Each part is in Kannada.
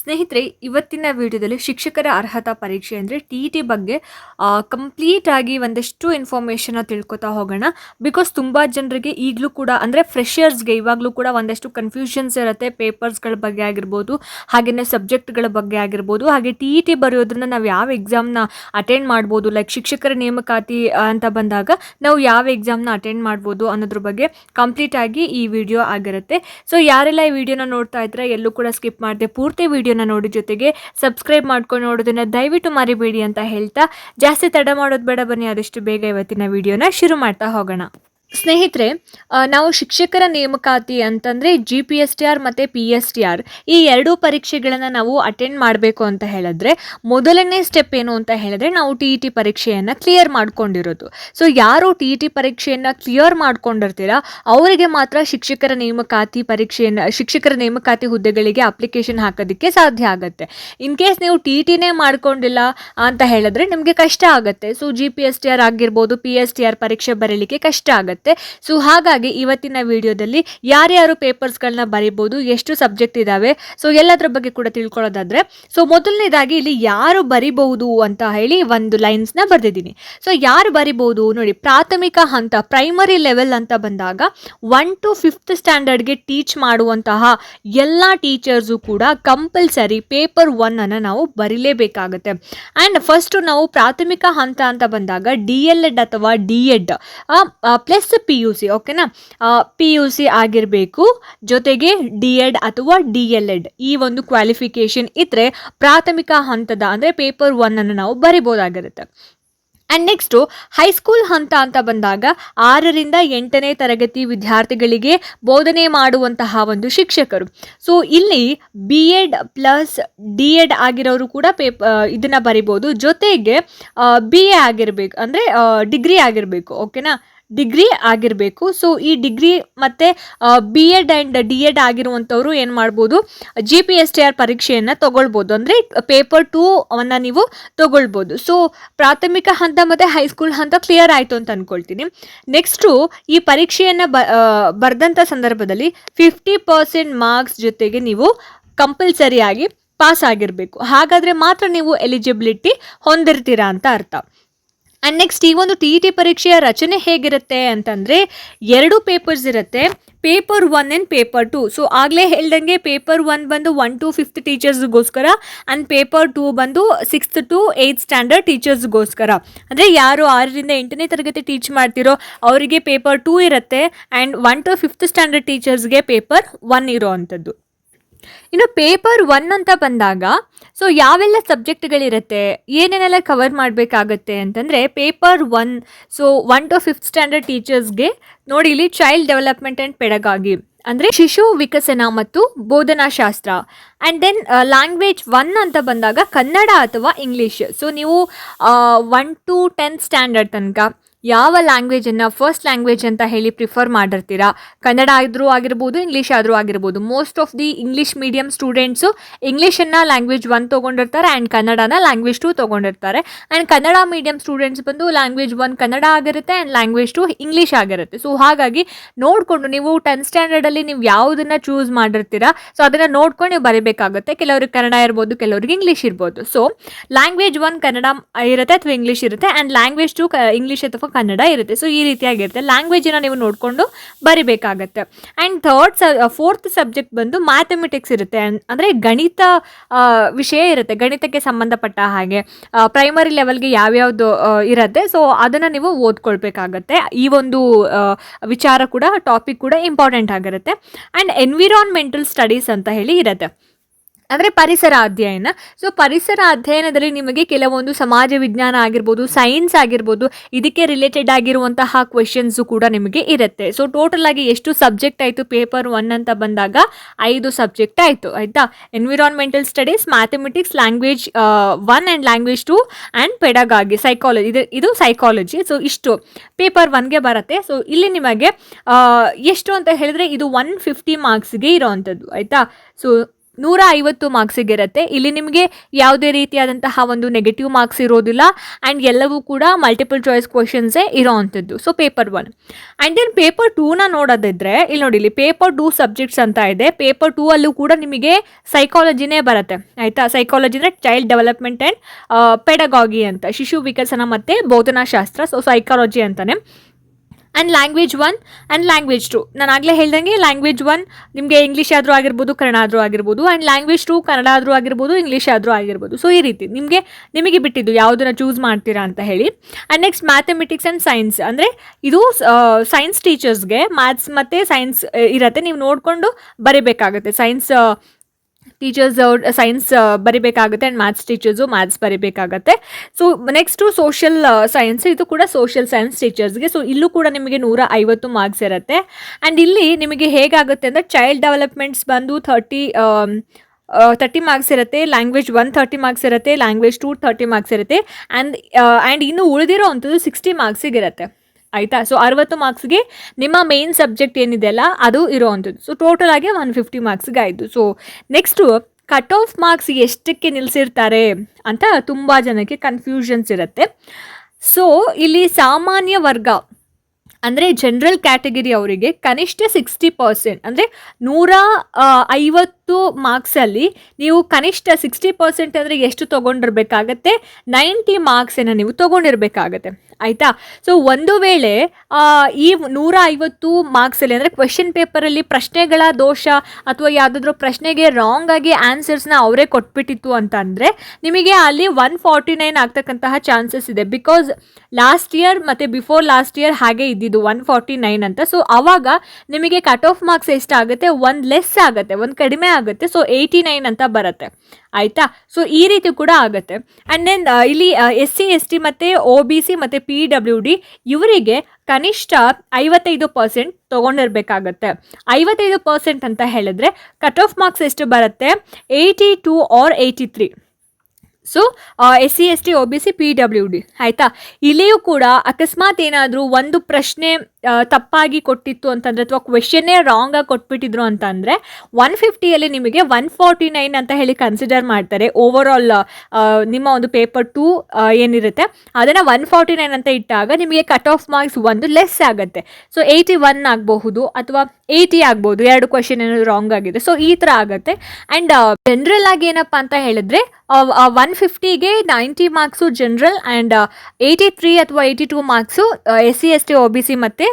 ಸ್ನೇಹಿತರೆ, ಇವತ್ತಿನ ವಿಡಿಯೋದಲ್ಲಿ ಶಿಕ್ಷಕರ ಅರ್ಹತಾ ಪರೀಕ್ಷೆ ಅಂದರೆ ಟಿ ಇ ಟಿ ಬಗ್ಗೆ ಕಂಪ್ಲೀಟಾಗಿ ಒಂದಷ್ಟು ಇನ್ಫಾರ್ಮೇಷನ್ನ ತಿಳ್ಕೊತಾ ಹೋಗೋಣ. ಬಿಕಾಸ್ ತುಂಬ ಜನರಿಗೆ ಈಗಲೂ ಕೂಡ ಅಂದರೆ ಫ್ರೆಷರ್ಸ್ಗೆ ಇವಾಗಲೂ ಕೂಡ ಒಂದಷ್ಟು ಕನ್ಫ್ಯೂಷನ್ಸ್ ಇರುತ್ತೆ. ಪೇಪರ್ಸ್ಗಳ ಬಗ್ಗೆ ಆಗಿರ್ಬೋದು ಹಾಗೆಯೇ ಸಬ್ಜೆಕ್ಟ್ಗಳ ಬಗ್ಗೆ ಆಗಿರ್ಬೋದು. ಹಾಗೆ ಟಿ ಇ ಟಿ ಬರೆಯೋದ್ರಿಂದ ನಾವು ಯಾವ ಎಕ್ಸಾಮ್ನ ಅಟೆಂಡ್ ಮಾಡ್ಬೋದು ಲೈಕ್ ಶಿಕ್ಷಕರ ನೇಮಕಾತಿ ಅಂತ ಬಂದಾಗ ನಾವು ಯಾವ ಎಕ್ಸಾಮ್ನ ಅಟೆಂಡ್ ಮಾಡ್ಬೋದು ಅನ್ನೋದ್ರ ಬಗ್ಗೆ ಕಂಪ್ಲೀಟ್ ಆಗಿ ಈ ವಿಡಿಯೋ ಆಗಿರುತ್ತೆ. ಸೊ ಯಾರೆಲ್ಲ ಈ ವಿಡಿಯೋನ ನೋಡ್ತಾ ಇದ್ರೆ ಎಲ್ಲೂ ಕೂಡ ಸ್ಕಿಪ್ ಮಾಡಿದೆ, ಪೂರ್ತಿ ವಿಡಿಯೋನ ನೋಡಿ ಜೊತೆಗೆ ಸಬ್ಸ್ಕ್ರೈಬ್ ಮಾಡ್ಕೊಂಡು ನೋಡೋದನ್ನ ದಯವಿಟ್ಟು ಮರಿಬೇಡಿ ಅಂತ ಹೇಳ್ತಾ ಜಾಸ್ತಿ ತಡ ಮಾಡೋದು ಬೇಡ ಬನ್ನಿ, ಆದಷ್ಟು ಬೇಗ ಇವತ್ತಿನ ವಿಡಿಯೋನ ಶುರು ಮಾಡ್ತಾ ಹೋಗೋಣ. ಸ್ನೇಹಿತರೆ ನಾವು ಶಿಕ್ಷಕರ ನೇಮಕಾತಿ ಅಂತಂದರೆ G P S T R ಮತ್ತು ಪಿ ಎಸ್ ಟಿ ಆರ್ ಈ ಎರಡೂ ಪರೀಕ್ಷೆಗಳನ್ನು ನಾವು ಅಟೆಂಡ್ ಮಾಡಬೇಕು ಅಂತ ಹೇಳಿದ್ರೆ, ಮೊದಲನೇ ಸ್ಟೆಪ್ ಏನು ಅಂತ ಹೇಳಿದ್ರೆ ನಾವು ಟಿ ಇ ಟಿ ಪರೀಕ್ಷೆಯನ್ನು ಕ್ಲಿಯರ್ ಮಾಡ್ಕೊಂಡಿರೋದು. ಸೊ ಯಾರು ಟಿ ಇ ಟಿ ಪರೀಕ್ಷೆಯನ್ನು ಕ್ಲಿಯರ್ ಮಾಡ್ಕೊಂಡಿರ್ತೀರ, ಅವರಿಗೆ ಮಾತ್ರ ಶಿಕ್ಷಕರ ನೇಮಕಾತಿ ಪರೀಕ್ಷೆಯನ್ನು, ಶಿಕ್ಷಕರ ನೇಮಕಾತಿ ಹುದ್ದೆಗಳಿಗೆ ಅಪ್ಲಿಕೇಶನ್ ಹಾಕೋದಕ್ಕೆ ಸಾಧ್ಯ ಆಗುತ್ತೆ. ಇನ್ ಕೇಸ್ ನೀವು ಟಿ ಇ ಟಿನೇ ಮಾಡ್ಕೊಂಡಿಲ್ಲ ಅಂತ ಹೇಳಿದ್ರೆ ನಿಮಗೆ ಕಷ್ಟ ಆಗುತ್ತೆ. So G P S T R ಆಗಿರ್ಬೋದು ಪಿ ಎಸ್ ಟಿ ಆರ್ ಪರೀಕ್ಷೆ ಬರೀಲಿಕ್ಕೆ ಕಷ್ಟ ಆಗುತ್ತೆ. ಸೊ ಹಾಗಾಗಿ ಇವತ್ತಿನ ವಿಡಿಯೋದಲ್ಲಿ ಯಾರ್ಯಾರು ಪೇಪರ್ಸ್ಗಳನ್ನ ಬರಿಬೋದು ಎಷ್ಟು ಸಬ್ಜೆಕ್ಟ್ ಇದ್ದಾವೆ ಸೊ ಎಲ್ಲದರ ಬಗ್ಗೆ ಕೂಡ ತಿಳ್ಕೊಳ್ಳೋದಾದ್ರೆ ಸೊ ಮೊದಲನೇದಾಗಿ ಇಲ್ಲಿ ಯಾರು ಬರಿಬಹುದು ಅಂತ ಹೇಳಿ ಒಂದು ಲೈನ್ಸ್ನ ಬರೆದಿದ್ದೀನಿ. ಸೊ ಯಾರು ಬರಿಬಹುದು, ನೋಡಿ, ಪ್ರಾಥಮಿಕ ಹಂತ ಪ್ರೈಮರಿ ಲೆವೆಲ್ ಅಂತ ಬಂದಾಗ ಒನ್ ಟು ಫಿಫ್ತ್ ಸ್ಟ್ಯಾಂಡರ್ಡ್ಗೆ ಟೀಚ್ ಮಾಡುವಂತಹ ಎಲ್ಲ ಟೀಚರ್ಸು ಕೂಡ ಕಂಪಲ್ಸರಿ ಪೇಪರ್ ಒನ್ ಅನ್ನು ನಾವು ಬರಿಲೇಬೇಕಾಗುತ್ತೆ. ಆ್ಯಂಡ್ ಫಸ್ಟು ನಾವು ಪ್ರಾಥಮಿಕ ಹಂತ ಅಂತ ಬಂದಾಗ ಡಿ ಎಲ್ ಎಡ್ ಅಥವಾ D Ed plus P U C ಓಕೆನಾ ಪಿ ಯು ಸಿ ಆಗಿರಬೇಕು, ಜೊತೆಗೆ ಡಿ ಎಡ್ ಅಥವಾ ಡಿ ಎಲ್ ಎಡ್ ಈ ಒಂದು ಕ್ವಾಲಿಫಿಕೇಷನ್ ಇದ್ದರೆ ಪ್ರಾಥಮಿಕ ಹಂತದ, ಅಂದರೆ ಪೇಪರ್ ಒನ್ ಅನ್ನು ನಾವು ಬರಿಬೋದಾಗಿರುತ್ತೆ. ಆ್ಯಂಡ್ ನೆಕ್ಸ್ಟು ಹೈಸ್ಕೂಲ್ ಹಂತ ಅಂತ ಬಂದಾಗ ಆರರಿಂದ ಎಂಟನೇ ತರಗತಿ ವಿದ್ಯಾರ್ಥಿಗಳಿಗೆ ಬೋಧನೆ ಮಾಡುವಂತಹ ಒಂದು ಶಿಕ್ಷಕರು. ಸೊ ಇಲ್ಲಿ B Ed plus D Ed ಆಗಿರೋರು ಕೂಡ ಪೇಪ ಇದನ್ನು ಬರಿಬೋದು. ಜೊತೆಗೆ ಬಿ ಎ ಆಗಿರಬೇಕು, ಅಂದರೆ ಡಿಗ್ರಿ ಆಗಿರಬೇಕು ಓಕೆನಾ ಡಿಗ್ರಿ ಆಗಿರಬೇಕು. ಸೊ ಈ ಡಿಗ್ರಿ ಮತ್ತು B Ed and D Ed ಆಗಿರುವಂಥವ್ರು ಏನು ಮಾಡ್ಬೋದು? G P S T R ಪರೀಕ್ಷೆಯನ್ನು ತೊಗೊಳ್ಬೋದು. ಅಂದರೆ ಪೇಪರ್ ಟೂ ಅನ್ನು ನೀವು ತೊಗೊಳ್ಬೋದು. ಸೊ ಪ್ರಾಥಮಿಕ ಹಂತ ಮತ್ತು ಹೈಸ್ಕೂಲ್ ಹಂತ ಕ್ಲಿಯರ್ ಆಯಿತು ಅಂತ ಅಂದ್ಕೊಳ್ತೀನಿ ನೆಕ್ಸ್ಟು ಈ ಪರೀಕ್ಷೆಯನ್ನು ಬ ಬರೆದಂಥ ಸಂದರ್ಭದಲ್ಲಿ ಫಿಫ್ಟಿ ಪರ್ಸೆಂಟ್ ಮಾರ್ಕ್ಸ್ ಜೊತೆಗೆ ನೀವು ಕಂಪಲ್ಸರಿಯಾಗಿ ಪಾಸ್ ಆಗಿರಬೇಕು. ಹಾಗಾದರೆ ಮಾತ್ರ ನೀವು ಎಲಿಜಿಬಿಲಿಟಿ ಹೊಂದಿರ್ತೀರಾ ಅಂತ ಅರ್ಥ. ಆ್ಯಂಡ್ ನೆಕ್ಸ್ಟ್ ಈ ಒಂದು ಟಿ ಟಿ ಪರೀಕ್ಷೆಯ ರಚನೆ ಹೇಗಿರುತ್ತೆ ಅಂತಂದರೆ ಎರಡು ಪೇಪರ್ಸ್ ಇರುತ್ತೆ. Paper one and paper two so ಆಗಲೇ ಹೇಳ್ದಂಗೆ ಪೇಪರ್ ಒನ್ ಬಂದು ಒನ್ ಟು ಫಿಫ್ತ್ ಟೀಚರ್ಸ್ಗೋಸ್ಕರ ಆ್ಯಂಡ್ ಪೇಪರ್ ಟು ಬಂದು ಸಿಕ್ಸ್ತ್ ಟು ಏಯ್ತ್ ಸ್ಟ್ಯಾಂಡರ್ಡ್ ಟೀಚರ್ಸ್ಗೋಸ್ಕರ ಅಂದರೆ ಯಾರು ಆರರಿಂದ ಎಂಟನೇ ತರಗತಿ ಟೀಚ್ ಮಾಡ್ತಿರೋ ಅವರಿಗೆ ಪೇಪರ್ ಟೂ ಇರುತ್ತೆ and one to fifth standard ಟೀಚರ್ಸ್ಗೆ paper one ಇರೋ ಅಂಥದ್ದು. ಇನ್ನು ಪೇಪರ್ ಒನ್ ಅಂತ ಬಂದಾಗ ಸೊ ಯಾವೆಲ್ಲ ಸಬ್ಜೆಕ್ಟ್ಗಳಿರುತ್ತೆ, ಏನೇನೆಲ್ಲ ಕವರ್ ಮಾಡಬೇಕಾಗತ್ತೆ ಅಂತಂದರೆ paper one so one to fifth standard ಟೀಚರ್ಸ್ಗೆ ನೋಡಿ ಇಲ್ಲಿ ಚೈಲ್ಡ್ ಡೆವಲಪ್ಮೆಂಟ್ ಆ್ಯಂಡ್ ಪೆಡಗಾಗಿ ಅಂದರೆ ಶಿಶು ವಿಕಸನ ಮತ್ತು ಬೋಧನಾಶಾಸ್ತ್ರ. ಆ್ಯಂಡ್ ದೆನ್ ಲ್ಯಾಂಗ್ವೇಜ್ ಒನ್ ಅಂತ ಬಂದಾಗ ಕನ್ನಡ ಅಥವಾ ಇಂಗ್ಲೀಷ್ ಸೊ ನೀವು ಒನ್ ಟು ಟೆಂತ್ ಸ್ಟ್ಯಾಂಡರ್ಡ್ ತನಕ ಯಾವ ಲ್ಯಾಂಗ್ವೇಜನ್ನು ಫಸ್ಟ್ ಲ್ಯಾಂಗ್ವೇಜ್ ಅಂತ ಹೇಳಿ ಪ್ರಿಫರ್ ಮಾಡಿರ್ತೀರಾ? ಕನ್ನಡ ಆದರೂ ಆಗಿರ್ಬೋದು ಇಂಗ್ಲೀಷ್ ಆದರೂ ಆಗಿರ್ಬೋದು. Most of the English medium students ಇಂಗ್ಲೀಷನ್ನು ಲ್ಯಾಂಗ್ವೇಜ್ ಒನ್ ತೊಗೊಂಡಿರ್ತಾರೆ ಆ್ಯಂಡ್ ಕನ್ನಡನ ಲ್ಯಾಂಗ್ವೇಜ್ ಟು ತೊಗೊಂಡಿರ್ತಾರೆ. ಆ್ಯಂಡ್ ಕನ್ನಡ ಮೀಡಿಯಮ್ ಸ್ಟೂಡೆಂಟ್ಸ್ ಬಂದು ಲ್ಯಾಂಗ್ವೇಜ್ ಒನ್ ಕನ್ನಡ ಆಗಿರುತ್ತೆ ಆ್ಯಂಡ್ ಲ್ಯಾಂಗ್ವೇಜ್ ಟು ಇಂಗ್ಲೀಷ್ ಆಗಿರುತ್ತೆ. ಸೊ ಹಾಗಾಗಿ ನೋಡಿಕೊಂಡು ನೀವು ಟೆಂತ್ ಸ್ಟ್ಯಾಂಡರ್ಡಲ್ಲಿ ನೀವು ಯಾವುದನ್ನು ಚೂಸ್ ಮಾಡಿರ್ತೀರಾ ಸೊ ಅದನ್ನು ನೋಡ್ಕೊಂಡು ನೀವು ಬರೀಬೇಕಾಗುತ್ತೆ. ಕೆಲವ್ರಿಗೆ ಕನ್ನಡ ಇರ್ಬೋದು, ಕೆಲವ್ರಿಗೆ ಇಂಗ್ಲೀಷ್ ಇರ್ಬೋದು. ಸೊ ಲ್ಯಾಂಗ್ವೇಜ್ ಒನ್ ಕನ್ನಡ ಇರುತ್ತೆ ಅಥವಾ ಇಂಗ್ಲೀಷ್ ಇರುತ್ತೆ ಆ್ಯಂಡ್ ಲ್ಯಾಂಗ್ವೇಜ್ ಟು ಇಂಗ್ಲೀಷ್ ಅಥವಾ ಕನ್ನಡ ಇರುತ್ತೆ. ಸೊ ಈ ರೀತಿಯಾಗಿರುತ್ತೆ. ಲ್ಯಾಂಗ್ವೇಜನ್ನು ನೀವು ನೋಡಿಕೊಂಡು ಬರಿಬೇಕಾಗತ್ತೆ. ಆ್ಯಂಡ್ ಥರ್ಡ್ ಫೋರ್ತ್ ಸಬ್ಜೆಕ್ಟ್ ಬಂದು ಮ್ಯಾಥಮೆಟಿಕ್ಸ್ ಇರುತ್ತೆ. ಅಂದರೆ ಗಣಿತ ವಿಷಯ ಇರುತ್ತೆ. ಗಣಿತಕ್ಕೆ ಸಂಬಂಧಪಟ್ಟ ಹಾಗೆ. ಪ್ರೈಮರಿ ಲೆವೆಲ್ಗೆ ಯಾವ್ಯಾವುದು ಇರುತ್ತೆ. ಸೊ ಅದನ್ನು ನೀವು ಓದ್ಕೊಳ್ಬೇಕಾಗತ್ತೆ. ಈ ಒಂದು ವಿಚಾರ ಕೂಡ ಟಾಪಿಕ್ ಕೂಡ ಇಂಪಾರ್ಟೆಂಟ್ ಆಗಿರುತ್ತೆ. ಆ್ಯಂಡ್ ಎನ್ವಿರಾನ್ಮೆಂಟಲ್ ಸ್ಟಡೀಸ್ ಅಂತ ಹೇಳಿ ಇರುತ್ತೆ. ಅಂದರೆ ಪರಿಸರ ಅಧ್ಯಯನ. ಸೊ ಪರಿಸರ ಅಧ್ಯಯನದಲ್ಲಿ ನಿಮಗೆ ಕೆಲವೊಂದು ಸಮಾಜ ವಿಜ್ಞಾನ ಆಗಿರ್ಬೋದು ಸೈನ್ಸ್ ಆಗಿರ್ಬೋದು, ಇದಕ್ಕೆ ರಿಲೇಟೆಡ್ ಆಗಿರುವಂತಹ ಕ್ವೆಶನ್ಸು ಕೂಡ ನಿಮಗೆ ಇರುತ್ತೆ. ಸೊ ಟೋಟಲ್ ಆಗಿ ಎಷ್ಟು ಸಬ್ಜೆಕ್ಟ್ ಆಯಿತು ಪೇಪರ್ ಒನ್ ಅಂತ ಬಂದಾಗ ಐದು ಸಬ್ಜೆಕ್ಟ್ ಆಯಿತು, ಆಯಿತಾ? Environmental studies mathematics language one and language two and pedagogy psychology ಇದು ಇದು ಸೈಕಾಲಜಿ ಸೊ ಇಷ್ಟು. ಪೇಪರ್ ಒನ್ಗೆ ಬರುತ್ತೆ. ಸೊ ಇಲ್ಲಿ ನಿಮಗೆ ಎಷ್ಟು ಅಂತ ಹೇಳಿದ್ರೆ ಇದು ಒನ್ ಫಿಫ್ಟಿ ಮಾರ್ಕ್ಸ್ಗೆ ಇರೋವಂಥದ್ದು, ಆಯಿತಾ? ಸೊ ನೂರ ಐವತ್ತು ಮಾರ್ಕ್ಸಿಗೆ ಇರುತ್ತೆ ಇಲ್ಲಿ ನಿಮಗೆ ಯಾವುದೇ ರೀತಿಯಾದಂತಹ ಒಂದು ನೆಗೆಟಿವ್ ಮಾರ್ಕ್ಸ್ ಇರೋದಿಲ್ಲ. ಆ್ಯಂಡ್ ಎಲ್ಲವೂ ಕೂಡ ಮಲ್ಟಿಪಲ್ ಚಾಯ್ಸ್ ಕ್ವಶನ್ಸೇ ಇರೋ ಅಂಥದ್ದು. So paper one and then paper ಟೂನ ನೋಡೋದಿದ್ರೆ, ಇಲ್ಲಿ ನೋಡಿ, ಇಲ್ಲಿ ಪೇಪರ್ ಟೂ ಸಬ್ಜೆಕ್ಟ್ಸ್ ಅಂತ ಇದೆ. ಪೇಪರ್ ಟೂ ಅಲ್ಲೂ ಕೂಡ ನಿಮಗೆ ಸೈಕಾಲಜಿನೇ ಬರುತ್ತೆ. ಆಯಿತಾ? ಸೈಕಾಲಜಿ ಅಂದರೆ ಚೈಲ್ಡ್ ಡೆವಲಪ್ಮೆಂಟ್ ಆ್ಯಂಡ್ ಪೆಡಗಾಗಿ ಅಂತ. ಶಿಶು ವಿಕಸನ ಮತ್ತು ಬೋಧನಾಶಾಸ್ತ್ರ ಸೊ ಸೈಕಾಲಜಿ ಅಂತಾನೆ. And language one and language two ನಾನು ಆಗಲೇ ಹೇಳ್ದಂಗೆ ಲ್ಯಾಂಗ್ವೇಜ್ ಒನ್ ನಿಮಗೆ ಇಂಗ್ಲೀಷ್ ಆದರೂ ಆಗಿರ್ಬೋದು, ಕನ್ನಡ ಆದರೂ ಆಗಿರ್ಬೋದು ಆ್ಯಂಡ್ ಲ್ಯಾಂಗ್ವೇಜ್ ಟು ಕನ್ನಡ ಆದರೂ ಆಗಿರ್ಬೋದು ಇಂಗ್ಲೀಷ್ ಆದರೂ ಆಗಿರ್ಬೋದು. ಸೊ ಈ ರೀತಿ ನಿಮಗೆ ನಿಮಗೆ ಬಿಟ್ಟಿದ್ದು ಯಾವುದನ್ನು ಚೂಸ್ ಮಾಡ್ತೀರಾ ಅಂತ ಹೇಳಿ. And next mathematics and science ಅಂದರೆ ಇದು ಸೈನ್ಸ್ ಟೀಚರ್ಸ್ಗೆ ಮ್ಯಾಥ್ಸ್ ಮತ್ತು ಸೈನ್ಸ್ ಇರತ್ತೆ. ನೀವು ನೋಡಿಕೊಂಡು ಬರೀಬೇಕಾಗುತ್ತೆ. ಸೈನ್ಸ್ ಟೀಚರ್ಸ್ ಅವ್ರು ಸೈನ್ಸ್ ಬರಿಬೇಕಾಗುತ್ತೆ ಆ್ಯಂಡ್ ಮ್ಯಾಥ್ಸ್ ಟೀಚರ್ಸು ಮ್ಯಾಥ್ಸ್ ಬರಿಬೇಕಾಗತ್ತೆ. ಸೊ ನೆಕ್ಸ್ಟು ಸೋಷಿಯಲ್ ಸೈನ್ಸ್ ಇದು ಕೂಡ ಸೋಷಿಯಲ್ ಸೈನ್ಸ್ ಟೀಚರ್ಸ್ಗೆ ಸೊ ಇಲ್ಲೂ ಕೂಡ ನಿಮಗೆ ನೂರ ಐವತ್ತು ಮಾರ್ಕ್ಸ್ ಇರುತ್ತೆ. ಆ್ಯಂಡ್ ಇಲ್ಲಿ ನಿಮಗೆ ಹೇಗಾಗುತ್ತೆ ಅಂದರೆ ಚೈಲ್ಡ್ ಡೆವಲಪ್ಮೆಂಟ್ಸ್ ಬಂದು ಥರ್ಟಿ ತರ್ಟಿ ಮಾರ್ಕ್ಸ್ ಇರುತ್ತೆ ಲ್ಯಾಂಗ್ವೇಜ್ ಒನ್ ಥರ್ಟಿ ಮಾರ್ಕ್ಸ್ ಇರುತ್ತೆ ಲ್ಯಾಂಗ್ವೇಜ್ ಟು ಥರ್ಟಿ ಮಾರ್ಕ್ಸ್ ಇರುತ್ತೆ. ಆ್ಯಂಡ್ ಆ್ಯಂಡ್ ಇನ್ನು ಉಳಿದಿರೋ ಅಂಥದ್ದು ಸಿಕ್ಸ್ಟಿ ಮಾರ್ಕ್ಸಿಗೆ ಇರುತ್ತೆ. ಆಯಿತಾ? ಸೊ ಅರವತ್ತು ಮಾರ್ಕ್ಸ್ಗೆ ನಿಮ್ಮ ಮೇನ್ ಸಬ್ಜೆಕ್ಟ್ ಏನಿದೆ ಅಲ್ಲ, ಅದು ಇರೋವಂಥದ್ದು ಸೊ ಟೋಟಲ್ ಆಗಿ ಒನ್ ಫಿಫ್ಟಿ ಮಾರ್ಕ್ಸ್ಗೆ ಆಯಿತು. So next cut off marks ಎಷ್ಟಕ್ಕೆ ನಿಲ್ಲಿಸಿರ್ತಾರೆ ಅಂತ ತುಂಬ ಜನಕ್ಕೆ ಕನ್ಫ್ಯೂಷನ್ಸ್ ಇರುತ್ತೆ. ಸೊ ಇಲ್ಲಿ ಸಾಮಾನ್ಯ ವರ್ಗ, ಅಂದರೆ ಜನರಲ್ ಕ್ಯಾಟಗರಿ ಅವರಿಗೆ ಕನಿಷ್ಠ ಸಿಕ್ಸ್ಟಿ ಪರ್ಸೆಂಟ್ ಅಂದರೆ ನೂರ ಐವತ್ತು ಮಾರ್ಕ್ಸಲ್ಲಿ ನೀವು ಕನಿಷ್ಠ ಸಿಕ್ಸ್ಟಿ ಪರ್ಸೆಂಟ್ ಅಂದರೆ ಎಷ್ಟು ತೊಗೊಂಡಿರ್ಬೇಕಾಗತ್ತೆ? ನೈಂಟಿ ಮಾರ್ಕ್ಸನ್ನು ನೀವು ತೊಗೊಂಡಿರ್ಬೇಕಾಗತ್ತೆ. ಆಯಿತಾ? ಸೊ ಒಂದು ವೇಳೆ ಈ ನೂರ ಐವತ್ತು ಮಾರ್ಕ್ಸಲ್ಲಿ ಅಂದರೆ ಕ್ವೆಶನ್ ಪೇಪರಲ್ಲಿ ಪ್ರಶ್ನೆಗಳ ದೋಷ ಅಥವಾ ಯಾವುದಾದ್ರೂ ಪ್ರಶ್ನೆಗೆ ರಾಂಗ್ ಆಗಿ ಆನ್ಸರ್ಸ್ನ ಅವರೇ ಕೊಟ್ಬಿಟ್ಟಿತ್ತು ಅಂತ ಅಂದರೆ ನಿಮಗೆ ಅಲ್ಲಿ ಒನ್ ಫಾರ್ಟಿ ನೈನ್ ಆಗ್ತಕ್ಕಂತಹ ಚಾನ್ಸಸ್ ಇದೆ. ಬಿಕಾಸ್ ಲಾಸ್ಟ್ ಇಯರ್ ಮತ್ತು ಬಿಫೋರ್ ಲಾಸ್ಟ್ ಇಯರ್ ಹಾಗೆ ಇದ್ದಿದ್ದು ಒನ್ ಫಾರ್ಟಿ ನೈನ್ ಅಂತ. ಸೊ ಆವಾಗ ನಿಮಗೆ ಕಟ್ ಆಫ್ ಮಾರ್ಕ್ಸ್ ಎಷ್ಟಾಗುತ್ತೆ? ಒಂದು ಲೆಸ್ ಆಗುತ್ತೆ, ಒಂದು ಕಡಿಮೆ ಆಗುತ್ತೆ. ಸೊ ಏಯ್ಟಿ ನೈನ್ ಅಂತ ಬರುತ್ತೆ. ಆಯಿತಾ? ಸೊ ಈ ರೀತಿ ಕೂಡ ಆಗುತ್ತೆ. ಆ್ಯಂಡ್ ದೆನ್ ಇಲ್ಲಿ ಎಸ್ ಸಿ ಎಸ್ ಟಿ ಮತ್ತು ಒ ಬಿ ಸಿ ಮತ್ತು ಪಿ ಡಬ್ಲ್ಯೂ ಡಿ ಇವರಿಗೆ ಕನಿಷ್ಠ ಐವತ್ತೈದು ಪರ್ಸೆಂಟ್ ತೊಗೊಂಡಿರ್ಬೇಕಾಗತ್ತೆ. ಐವತ್ತೈದು ಪರ್ಸೆಂಟ್ ಅಂತ ಹೇಳಿದ್ರೆ ಕಟ್ ಆಫ್ ಮಾರ್ಕ್ಸ್ ಎಷ್ಟು ಬರುತ್ತೆ? Eighty two or eighty three so S C S T O B C P W D ಆಯಿತಾ? ಇಲ್ಲಿಯೂ ಕೂಡ ಅಕಸ್ಮಾತ್ ಏನಾದರೂ ಒಂದು ಪ್ರಶ್ನೆ ತಪ್ಪಾಗಿ ಕೊಟ್ಟಿತ್ತು ಅಂತಂದರೆ ಅಥವಾ ಕ್ವೆಶನ್ನೇ ರಾಂಗಾಗಿ ಕೊಟ್ಬಿಟ್ಟಿದ್ರು ಅಂತಂದರೆ ಒನ್ ಫಿಫ್ಟಿಯಲ್ಲಿ ನಿಮಗೆ ಒನ್ ಫಾರ್ಟಿ ನೈನ್ ಅಂತ ಹೇಳಿ ಕನ್ಸಿಡರ್ ಮಾಡ್ತಾರೆ. ಓವರ್ ಆಲ್ ನಿಮ್ಮ ಒಂದು ಪೇಪರ್ ಟೂ ಏನಿರುತ್ತೆ? ಅದನ್ನು ಒನ್ ಫಾರ್ಟಿ ನೈನ್ ಅಂತ ಇಟ್ಟಾಗ ನಿಮಗೆ ಕಟ್ ಆಫ್ ಮಾರ್ಕ್ಸ್ ಒಂದು ಲೆಸ್ ಆಗುತ್ತೆ. ಸೊ ಏಯ್ಟಿ ಒನ್ ಆಗಬಹುದು ಅಥವಾ ಏಯ್ಟಿ ಆಗ್ಬೋದು ಎರಡು ಕ್ವಶನ್ ಏನಾದರೂ ರಾಂಗ್ ಆಗಿದೆ. ಸೊ ಈ ಥರ ಆಗುತ್ತೆ. ಆ್ಯಂಡ್ ಜನರಲ್ ಆಗಿ ಏನಪ್ಪ ಅಂತ ಹೇಳಿದ್ರೆ one ಫಿಫ್ಟಿಗೆ ninety marks general and eighty three ಅಥವಾ eighty two marks S C S T O B C ಮತ್ತು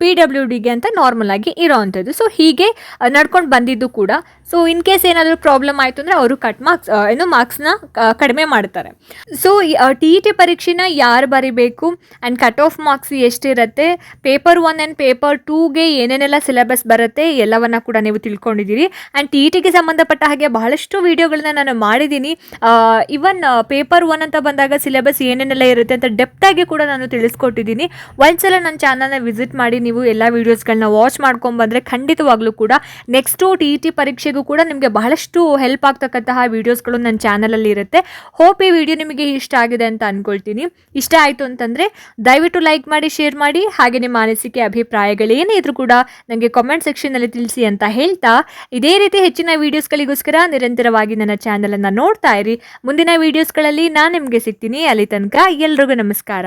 ಪಿ ಡಬ್ಲ್ಯೂ ಡಿಗೆ ಅಂತ ನಾರ್ಮಲ್ ಆಗಿ ಇರೋ ಅಂಥದ್ದು ಸೊ ಹೀಗೆ ನಡ್ಕೊಂಡು ಬಂದಿದ್ದು ಕೂಡ ಸೊ ಇನ್ ಕೇಸ್ ಏನಾದರೂ ಪ್ರಾಬ್ಲಮ್ ಆಯಿತು ಅಂದರೆ ಅವರು ಕಟ್ ಮಾರ್ಕ್ಸ್ ಏನು ಮಾರ್ಕ್ಸ್ನ ಕಡಿಮೆ ಮಾಡ್ತಾರೆ. ಸೊ ಟಿ ಇ ಟಿ ಪರೀಕ್ಷೆನ ಯಾರು ಬರಿಬೇಕು ಆ್ಯಂಡ್ ಕಟ್ ಆಫ್ ಮಾರ್ಕ್ಸ್ ಎಷ್ಟಿರುತ್ತೆ ಪೇಪರ್ ಒನ್ ಆ್ಯಂಡ್ ಪೇಪರ್ ಟೂಗೆ ಏನೇನೆಲ್ಲ ಸಿಲೆಬಸ್ ಬರುತ್ತೆ ಎಲ್ಲವನ್ನ ಕೂಡ ನೀವು ತಿಳ್ಕೊಂಡಿದ್ದೀರಿ. ಆ್ಯಂಡ್ ಟಿ ಇ ಟಿಗೆ ಸಂಬಂಧಪಟ್ಟ ಹಾಗೆ ಬಹಳಷ್ಟು ವೀಡಿಯೋಗಳನ್ನ ನಾನು ಮಾಡಿದ್ದೀನಿ. ಇವನ್ ಪೇಪರ್ ಒನ್ ಅಂತ ಬಂದಾಗ ಸಿಲೆಬಸ್ ಏನೇನೆಲ್ಲ ಇರುತ್ತೆ ಅಂತ ಡೆಪ್ತಾಗಿ ಕೂಡ ನಾನು ತಿಳಿಸ್ಕೊಟ್ಟಿದ್ದೀನಿ. ಒಂದ್ಸಲ ನನ್ನ ಚಾನಲ್ನ ವಿಸಿಟ್ ಮಾಡಿ ನೀವು ಎಲ್ಲ ವೀಡಿಯೋಸ್ಗಳನ್ನ ವಾಚ್ ಮಾಡ್ಕೊಂಬಂದರೆ ಖಂಡಿತವಾಗ್ಲೂ ಕೂಡ ನೆಕ್ಸ್ಟು ಟಿ ಇ ಟಿ ಪರೀಕ್ಷೆಗೂ ಕೂಡ ನಿಮಗೆ ಬಹಳಷ್ಟು ಹೆಲ್ಪ್ ಆಗ್ತಕ್ಕಂತಹ ವೀಡಿಯೋಸ್ಗಳು ನನ್ನ ಚಾನಲಲ್ಲಿ ಇರುತ್ತೆ. ಹೋಪ್ ಈ ವಿಡಿಯೋ ನಿಮಗೆ ಇಷ್ಟ ಆಗಿದೆ ಅಂತ ಅಂದ್ಕೊಳ್ತೀನಿ ಇಷ್ಟ ಆಯಿತು ಅಂತಂದರೆ ದಯವಿಟ್ಟು ಲೈಕ್ ಮಾಡಿ ಶೇರ್ ಮಾಡಿ, ಹಾಗೆ ನಿಮ್ಮ ಅನಿಸಿಕೆ ಅಭಿಪ್ರಾಯಗಳೇನೇ ಇದ್ರೂ ಕೂಡ ನನಗೆ ಕಾಮೆಂಟ್ ಸೆಕ್ಷನ್ನಲ್ಲಿ ತಿಳಿಸಿ ಅಂತ ಹೇಳ್ತಾ, ಇದೇ ರೀತಿ ಹೆಚ್ಚಿನ ವೀಡಿಯೋಸ್ಗಳಿಗೋಸ್ಕರ ನಿರಂತರವಾಗಿ ನನ್ನ ಚಾನಲನ್ನು ನೋಡ್ತಾ ಇರಿ. ಮುಂದಿನ ವೀಡಿಯೋಸ್ಗಳಲ್ಲಿ ನಾನು ನಿಮಗೆ ಸಿಗ್ತೀನಿ. ಅಲ್ಲಿ ತನಕ ಎಲ್ರಿಗೂ ನಮಸ್ಕಾರ.